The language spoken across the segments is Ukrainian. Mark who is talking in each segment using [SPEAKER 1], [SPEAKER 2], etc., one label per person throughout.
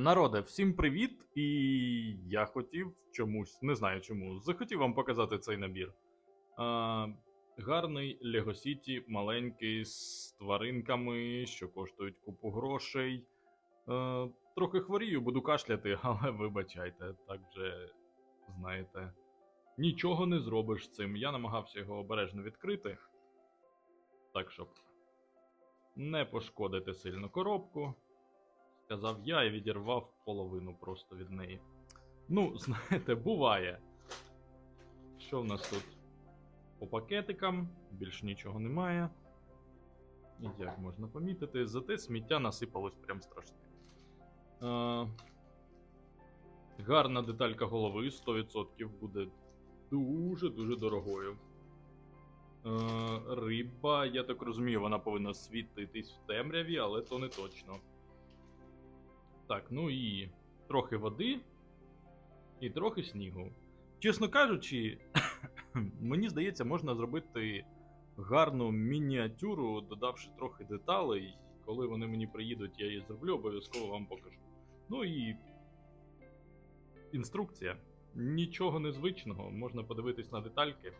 [SPEAKER 1] Народе, всім привіт! І я хотів чомусь, не знаю чому, захотів вам показати цей набір. А, гарний Lego City, маленький, з тваринками, що коштують купу грошей. А, трохи хворію, буду кашляти, але вибачайте, так вже знаєте. Нічого не зробиш з цим. Я намагався його обережно відкрити. Так, щоб не пошкодити сильно коробку. Сказав я і відірвав половину просто від неї. Ну, знаєте, буває. Що в нас тут? По пакетикам, більш нічого немає. Як можна помітити, зате сміття насипалось прям страшне. А, гарна деталька голови 100% буде дуже-дуже дорогою. Е, риба, я так розумію, вона повинна світитись в темряві, але то не точно. Так, ну і трохи води і трохи снігу. Чесно кажучи, мені здається, можна зробити гарну мініатюру, додавши трохи деталей. Коли вони мені приїдуть, я її зроблю, обов'язково вам покажу. Ну і інструкція. Нічого незвичного, можна подивитись на детальки.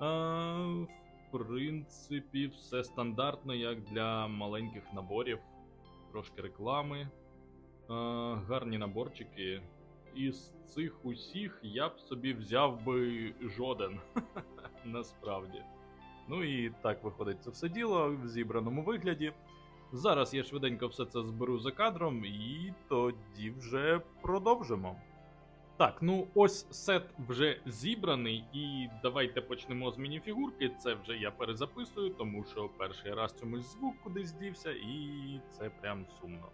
[SPEAKER 1] А, в принципі, все стандартно, як для маленьких наборів. Трошки реклами. Е, гарні наборчики. Із цих усіх я б собі взяв би жоден. Насправді. Ну і так виходить це все діло в зібраному вигляді. Зараз я швиденько все це зберу за кадром, і тоді вже продовжимо. Так, ну ось сет вже зібраний, і давайте почнемо з мініфігурки. Це вже я перезаписую, тому що перший раз чомусь звук кудись дівся, і це прям сумно.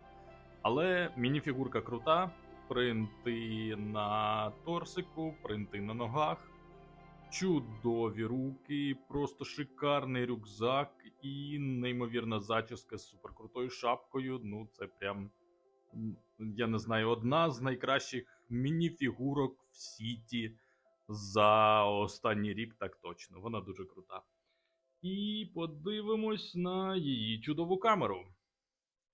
[SPEAKER 1] Але мініфігурка крута, принти на торсику, принти на ногах, чудові руки, просто шикарний рюкзак і неймовірна зачіска з суперкрутою шапкою. Ну, це прям, я не знаю, одна з найкращих мініфігурок в Сіті за останній рік, так точно. Вона дуже крута. І подивимось на її чудову камеру.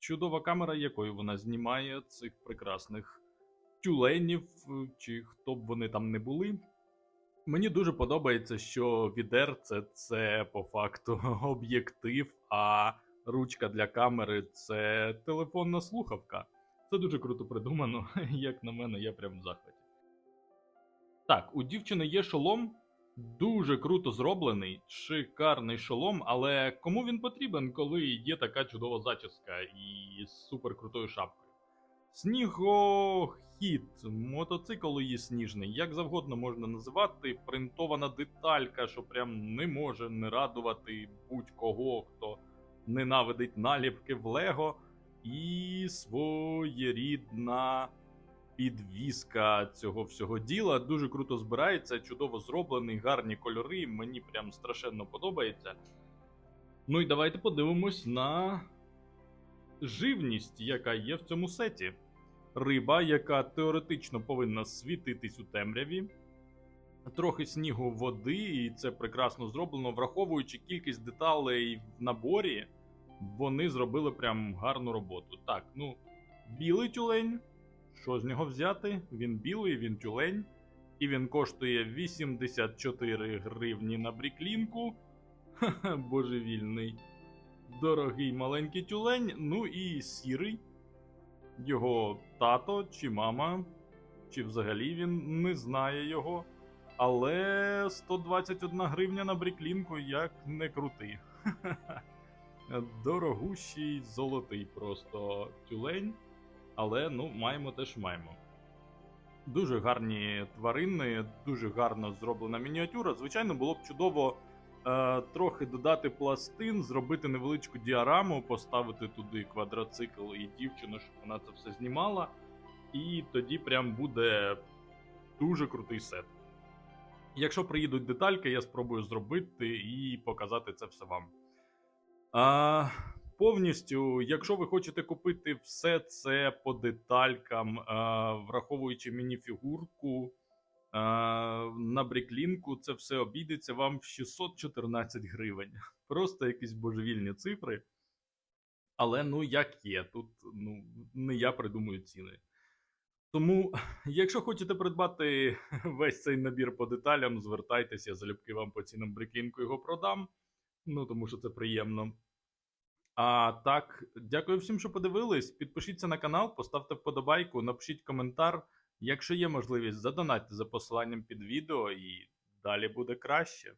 [SPEAKER 1] Чудова камера, якою вона знімає цих прекрасних тюленів, е, чи хто б вони там не були. Мені дуже подобається, що відерце це по факту об'єктив, а ручка для камери це телефонна слухавка. Це дуже круто придумано, як на мене, я прям в захваті. Так, у дівчини є шолом. Дуже круто зроблений, шикарний шолом, але кому він потрібен, коли є така чудова зачіска і з суперкрутою шапкою? Снігохід, мотоцикл її сніжний, як завгодно можна називати, принтована деталька, що прям не може не радувати будь-кого, хто ненавидить наліпки в Лего, і своєрідна підвіска цього всього діла. Дуже круто збирається, чудово зроблений, гарні кольори. Мені прям страшенно подобається. Ну і давайте подивимось на живність, яка є в цьому сеті. Риба, яка теоретично повинна світитись у темряві. Трохи снігу води, і це прекрасно зроблено, враховуючи кількість деталей в наборі, вони зробили прям гарну роботу. Так, ну, білий тюлень. Що з нього взяти? Він білий, він тюлень, і він коштує 84 гривні на бріклінку. Ха-ха, божевільний. Дорогий маленький тюлень, ну і сірий. Його тато чи мама, чи взагалі він не знає його. Але 121 гривня на бріклінку як не крути. Ха-ха-ха. Дорогущий золотий просто тюлень. Але ну, маємо те, що маємо. Дуже гарні тварини, дуже гарно зроблена мініатюра. Звичайно, було б чудово е, трохи додати пластин, зробити невеличку діараму, поставити туди квадроцикл і дівчину, щоб вона це все знімала. І тоді прям буде дуже крутий сет. Якщо приїдуть детальки, я спробую зробити і показати це все вам. А, повністю, якщо ви хочете купити все це по деталькам, е, враховуючи мініфігурку е, на бріклінку, це все обійдеться вам в 614 гривень. Просто якісь божевільні цифри. Але ну як є, тут ну, не я придумую ціни. Тому, якщо хочете придбати весь цей набір по деталям, звертайтеся, залюбки вам по цінам брикінку його продам. Ну, тому що це приємно. А так, дякую всім, що подивились. Підпишіться на канал, поставте вподобайку, напишіть коментар. Якщо є можливість, задонатьте за посиланням під відео, і далі буде краще.